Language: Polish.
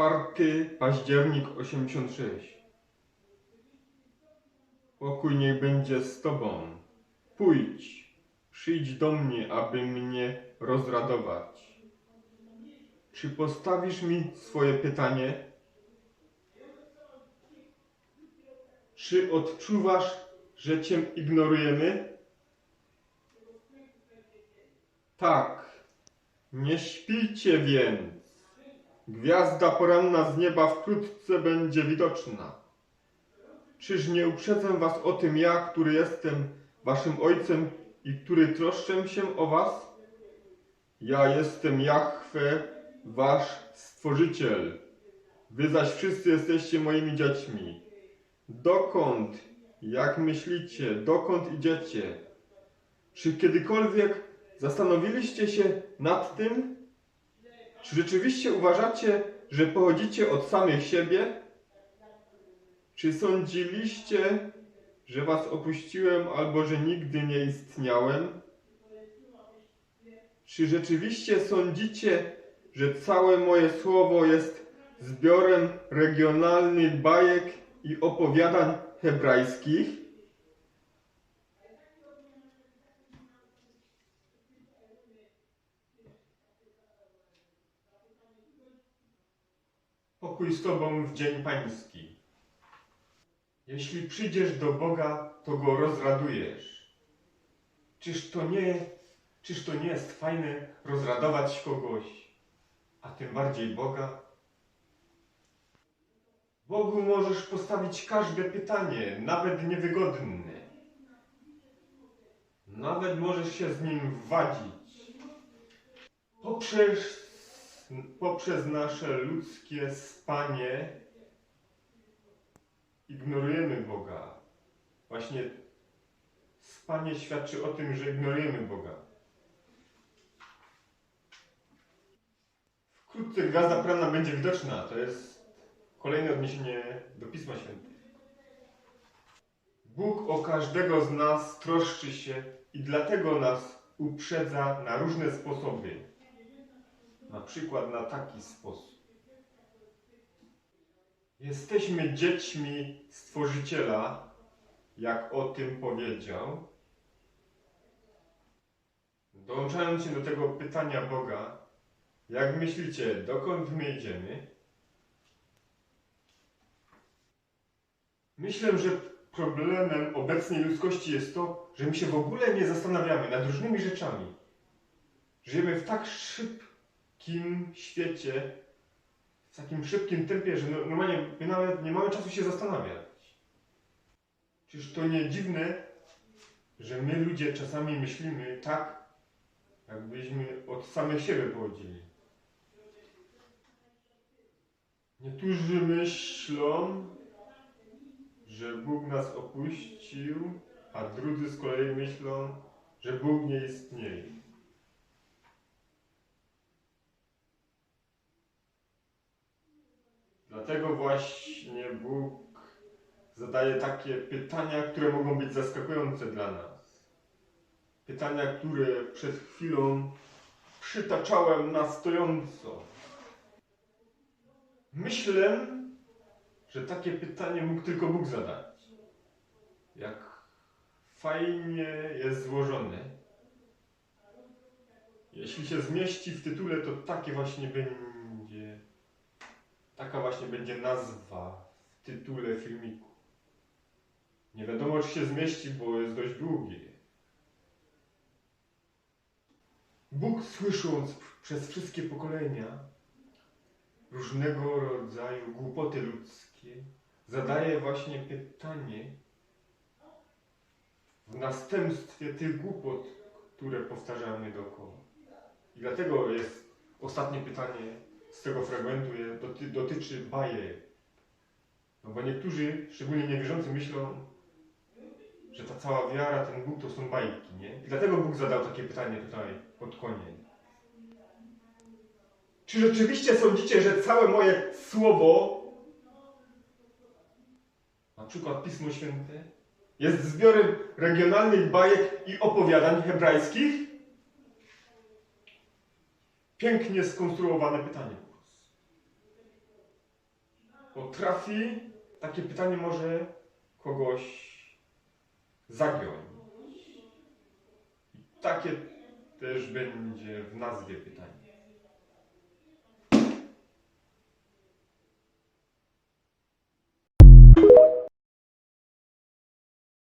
4 październik 86 Pokój niech będzie z Tobą. Pójdź, przyjdź do mnie, aby mnie rozradować. Czy postawisz mi swoje pytanie? Czy odczuwasz, że Cię ignorujemy? Tak. Nie śpijcie więc. Gwiazda poranna z nieba wkrótce będzie widoczna. Czyż nie uprzedzę was o tym ja, który jestem waszym ojcem i który troszczę się o was? Ja jestem Jahwe, wasz stworzyciel. Wy zaś wszyscy jesteście moimi dziećmi. Dokąd, jak myślicie, dokąd idziecie? Czy kiedykolwiek zastanowiliście się nad tym? Czy rzeczywiście uważacie, że pochodzicie od samych siebie? Czy sądziliście, że was opuściłem albo że nigdy nie istniałem? Czy rzeczywiście sądzicie, że całe moje słowo jest zbiorem regionalnych bajek i opowiadań hebrajskich? Pokój z Tobą w dzień pański. Jeśli przyjdziesz do Boga, to Go rozradujesz. Czyż to nie, czyż to nie jest fajne rozradować kogoś, a tym bardziej Boga? Bogu możesz postawić każde pytanie, nawet niewygodne. Nawet możesz się z Nim wadzić. Poprzez poprzez nasze ludzkie spanie ignorujemy Boga. Właśnie spanie świadczy o tym, że ignorujemy Boga. Wkrótce gwiazda poranna będzie widoczna. To jest kolejne odniesienie do Pisma Świętego. Bóg o każdego z nas troszczy się i dlatego nas uprzedza na różne sposoby. Na przykład na taki sposób. Jesteśmy dziećmi Stworzyciela, jak o tym powiedział. Dołączając się do tego pytania Boga, jak myślicie, dokąd my idziemy? Myślę, że problemem obecnej ludzkości jest to, że my się w ogóle nie zastanawiamy nad różnymi rzeczami. Żyjemy w tak szybkim świecie, w takim szybkim tempie, że no- normalnie my nawet nie mamy czasu się zastanawiać. Czyż to nie dziwne, że my ludzie czasami myślimy tak, jakbyśmy od samych siebie pochodzili. Niektórzy myślą, że Bóg nas opuścił, a drudzy z kolei myślą, że Bóg nie istnieje. Dlatego właśnie Bóg zadaje takie pytania, które mogą być zaskakujące dla nas. Pytania, które przed chwilą przytaczałem na stojąco. Myślę, że takie pytanie mógł tylko Bóg zadać. Jak fajnie jest złożone. Jeśli się zmieści w tytule, to takie właśnie będzie. Taka właśnie będzie nazwa w tytule filmiku. Nie wiadomo, czy się zmieści, bo jest dość długie. Bóg słysząc przez wszystkie pokolenia różnego rodzaju głupoty ludzkie, zadaje właśnie pytanie w następstwie tych głupot, które powtarzamy dookoła. I dlatego jest ostatnie pytanie z tego fragmentu, dotyczy bajek. No bo niektórzy, szczególnie niewierzący, myślą, że ta cała wiara, ten Bóg to są bajki, nie? I dlatego Bóg zadał takie pytanie tutaj pod koniec. Czy rzeczywiście sądzicie, że całe moje słowo, na przykład Pismo Święte, jest zbiorem regionalnych bajek i opowiadań hebrajskich? Pięknie skonstruowane pytanie. potrafi, takie pytanie może kogoś zagiąć. Takie też będzie w nazwie pytania.